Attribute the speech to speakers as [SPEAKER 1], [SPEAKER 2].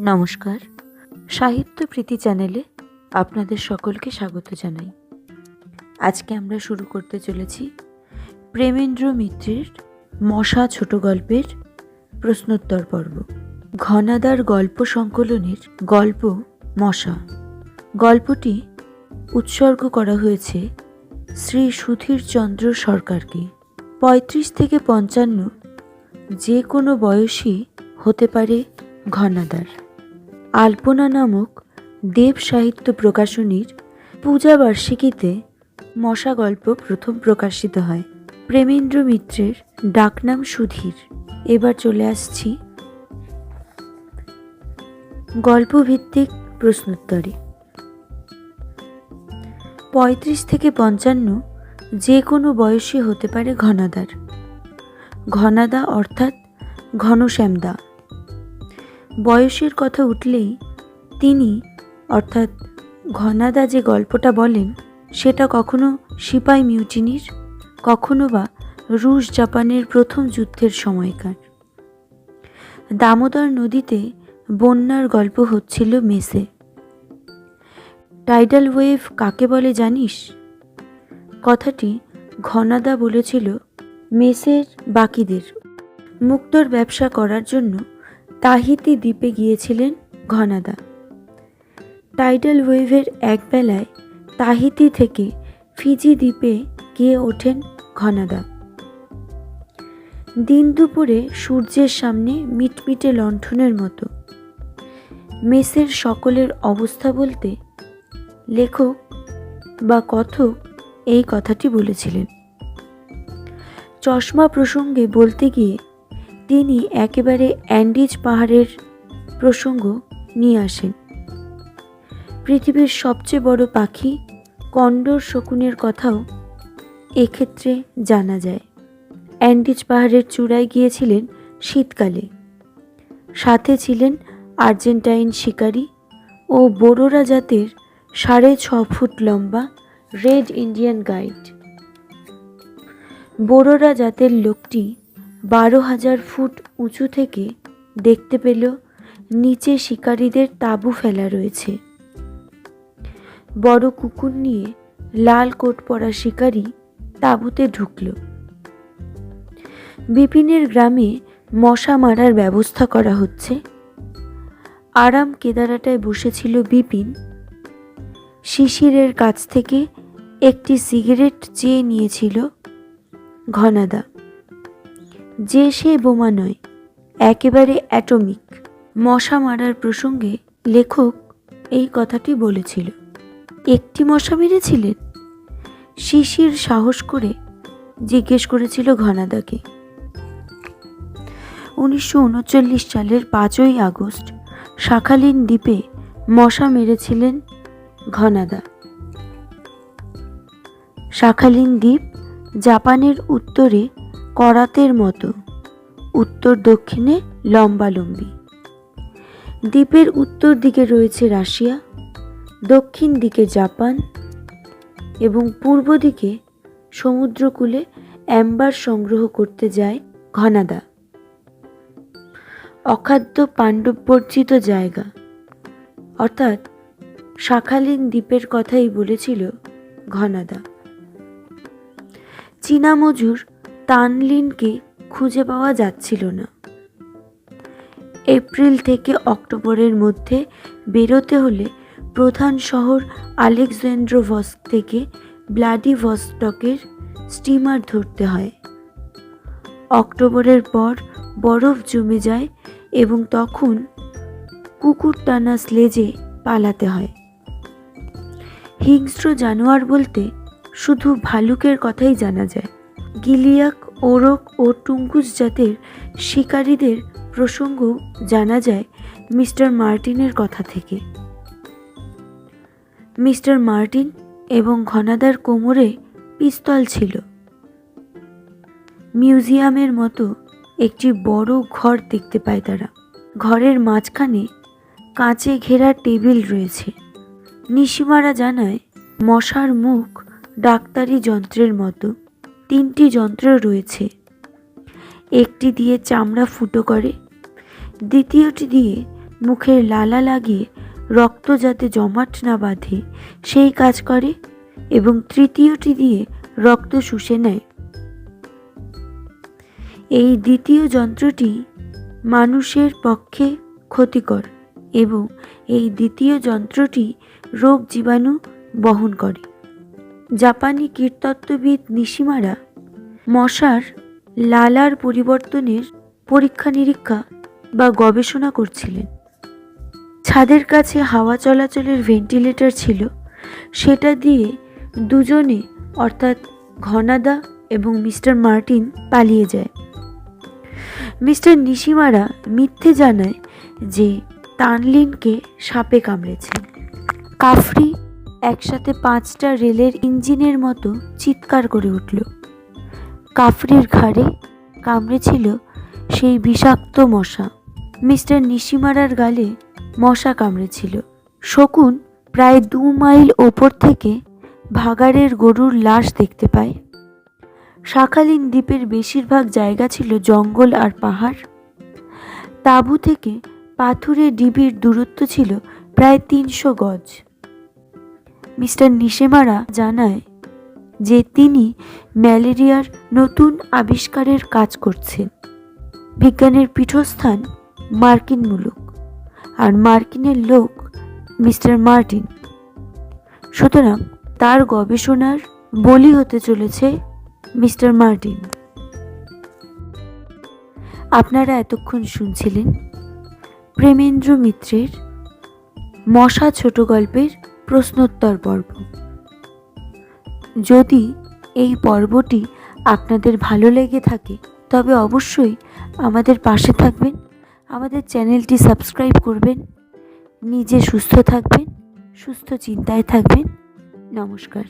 [SPEAKER 1] নমস্কার। সাহিত্য প্রীতি চ্যানেলে আপনাদের সকলকে স্বাগত জানাই। আজকে আমরা শুরু করতে চলেছি প্রেমেন্দ্র মিত্রের মশা ছোট গল্পের প্রশ্নোত্তর পর্ব। ঘনাদার গল্প সংকলনের গল্প মশা। গল্পটি উৎসর্গ করা হয়েছে শ্রী সুধীরচন্দ্র সরকারকে। পঁয়ত্রিশ থেকে পঞ্চান্ন যে কোনো বয়সী হতে পারে ঘনাদার। আলপনা নামক দেব সাহিত্য প্রকাশনীর পূজা বার্ষিকীতে মশা গল্প প্রথম প্রকাশিত হয়। প্রেমেন্দ্র মিত্রের ডাকনাম সুধীর। এবার চলে আসছি গল্পভিত্তিক প্রশ্নোত্তরে। পঁয়ত্রিশ থেকে পঞ্চান্ন যে কোনো বয়সী হতে পারে ঘনাদার। ঘনাদা অর্থাৎ ঘনশ্যামদা। বয়সের কথা উঠলেই তিনি, অর্থাৎ ঘনাদা যে গল্পটা বলেন, সেটা কখনো সিপাই মিউটিনির কখনো বা রুশ জাপানের প্রথম যুদ্ধের সময়কার। দামোদর নদীতে বন্যার গল্প হচ্ছিল মেসে। টাইডাল ওয়েভ কাকে বলে জানিস? কথাটি ঘনাদা বলেছিল, মেসের বাকিদের। মুক্তোর ব্যবসা করার জন্য তাহিতি দ্বীপে গিয়েছিলেন ঘনাদা। টাইডাল ওয়েভের একবেলায় তাহিতি থেকে ফিজি দ্বীপে গিয়ে ওঠেন ঘনাদা। দিন দুপুরে সূর্যের সামনে মিটমিটে লণ্ঠনের মতো। মেসের সকলের অবস্থা বলতে লেখক বা কথক এই কথাটি বলেছিলেন। চশমা প্রসঙ্গে বলতে গিয়ে তিনি একেবারে অ্যান্ডিজ পাহাড়ের প্রসঙ্গ নিয়ে আসেন। পৃথিবীর সবচেয়ে বড় পাখি কন্ডর শকুনের কথাও এক্ষেত্রে জানা যায়। অ্যান্ডিজ পাহাড়ের চূড়ায় গিয়েছিলেন শীতকালে। সাথে ছিলেন আর্জেন্টাইন শিকারী ও বোরোরা জাতের সাড়ে ছ ফুট লম্বা রেড ইন্ডিয়ান গাইড। বোরোরা জাতের লোকটি বারো হাজার ফুট উঁচু থেকে দেখতে পেল, নিচে শিকারীদের তাঁবু ফেলা রয়েছে। বড় কুকুর নিয়ে লাল কোট পরা শিকারী তাঁবুতে ঢুকল। বিপিনের গ্রামে মশা মারার ব্যবস্থা করা হচ্ছে। আরাম কেদারাটায় বসেছিল বিপিন। শিশিরের কাছ থেকে একটি সিগারেট চেয়ে নিয়েছিল ঘনাদা। যে সে বোমা নয়, একেবারে অ্যাটমিক। মশা মারার প্রসঙ্গে লেখক এই কথাটি বলেছিল। একটি মশা মেরেছিলেন? শিশির সাহস করে জিজ্ঞেস করেছিল ঘনাদাকে। উনিশশো উনচল্লিশ সালের পাঁচই আগস্ট, শাখালিন দ্বীপে মশা মেরেছিলেন ঘনাদা। শাখালিন দ্বীপ জাপানের উত্তরে করাতের মতো। উত্তর দক্ষিণে লম্বালম্বি। দ্বীপের উত্তর দিকে রয়েছে রাশিয়া, দক্ষিণ দিকে জাপান এবং পূর্ব দিকে সমুদ্রকূলে অ্যাম্বার সংগ্রহ করতে যায় ঘনাদা। অখাদ্য পাণ্ডববর্জিত জায়গা। অর্থাৎ শাখালিন দ্বীপের কথাই বলেছিল ঘনাদা। চীনা মজুর তানলিনকে খুঁজে পাওয়া যাচ্ছিল না। এপ্রিল থেকে অক্টোবরের মধ্যে বেরোতে হলে প্রধান শহর আলেকজান্ড্রোভস্ক থেকে ব্লাডি ভস্টকের স্টিমার ধরতে হয়। অক্টোবরের পর বরফ জমে যায় এবং তখন কুকুর টানা স্লেজে পালাতে হয়। হিংস্র জানোয়ার বলতে শুধু ভালুকের কথাই জানা যায়। গিলিয়াক, ওরক ও টুঙ্গুস জাতের শিকারীদের প্রসঙ্গ জানা যায় মিস্টার মার্টিনের কথা থেকে। মিস্টার মার্টিন এবং ঘনাদার কোমরে পিস্তল ছিল। মিউজিয়ামের মতো একটি বড় ঘর দেখতে পায় তারা। ঘরের মাঝখানে কাঁচে ঘেরা টেবিল রয়েছে। নিশিমারা জানায়, মশার মুখ ডাক্তারি যন্ত্রের মতো। তিনটি যন্ত্র রয়েছে। একটি দিয়ে চামড়া ফুটো করে, দ্বিতীয়টি দিয়ে মুখের লালা লাগিয়ে রক্ত যাতে জমাট না বাঁধে, সেই কাজ করে এবং তৃতীয়টি দিয়ে রক্ত শুষে নেয়। এই দ্বিতীয় যন্ত্রটি মানুষের পক্ষে ক্ষতিকর এবং এই দ্বিতীয় যন্ত্রটি রোগ জীবাণু বহন করে। জাপানি কীটতত্ত্ববিদ নিশিমারা মশার লালার পরিবর্তনের পরীক্ষা নিরীক্ষা বা গবেষণা করছিলেন। ছাদের কাছে হাওয়া চলাচলের ভেন্টিলেটর ছিল। সেটা দিয়ে দুজনে, অর্থাৎ ঘনাদা এবং মিস্টার মার্টিন, পালিয়ে যায়। মিস্টার নিশিমারা মিথ্যে জানায় যে তানলিনকে সাপে কামড়েছে। কাফরি একসাথে পাঁচটা রেলের ইঞ্জিনের মতো চিৎকার করে উঠল। কাফরির ঘাড়ে কামড়েছিল সেই বিষাক্ত মশা। মিস্টার নিশিমারার গালে মশা কামড়েছিল। শকুন প্রায় দু মাইল ওপর থেকে ভাগাড়ের গরুর লাশ দেখতে পায়। শাখালিন দ্বীপের বেশিরভাগ জায়গা ছিল জঙ্গল আর পাহাড়। তাঁবু থেকে পাথুরে ডিবির দূরত্ব ছিল প্রায় তিনশো গজ। মিস্টার নিশেমারা জানায় যে তিনি ম্যালেরিয়ার নতুন আবিষ্কারের কাজ করছেন। বিজ্ঞানের পীঠস্থান মার্কিন মুলুক আর মার্কিনের লোক মিস্টার মার্টিন। সুতরাং তার গবেষণার বলি হতে চলেছে মিস্টার মার্টিন। আপনারা এতক্ষণ শুনছিলেন প্রেমেন্দ্র মিত্রের মশা ছোট গল্পের প্রশ্নোত্তর পর্ব। যদি এই পর্বটি আপনাদের ভালো লেগে থাকে, তবে অবশ্যই আমাদের পাশে থাকবেন, আমাদের চ্যানেলটি সাবস্ক্রাইব করবেন, নিজে সুস্থ থাকবেন, সুস্থ চিন্তায় থাকবেন। নমস্কার।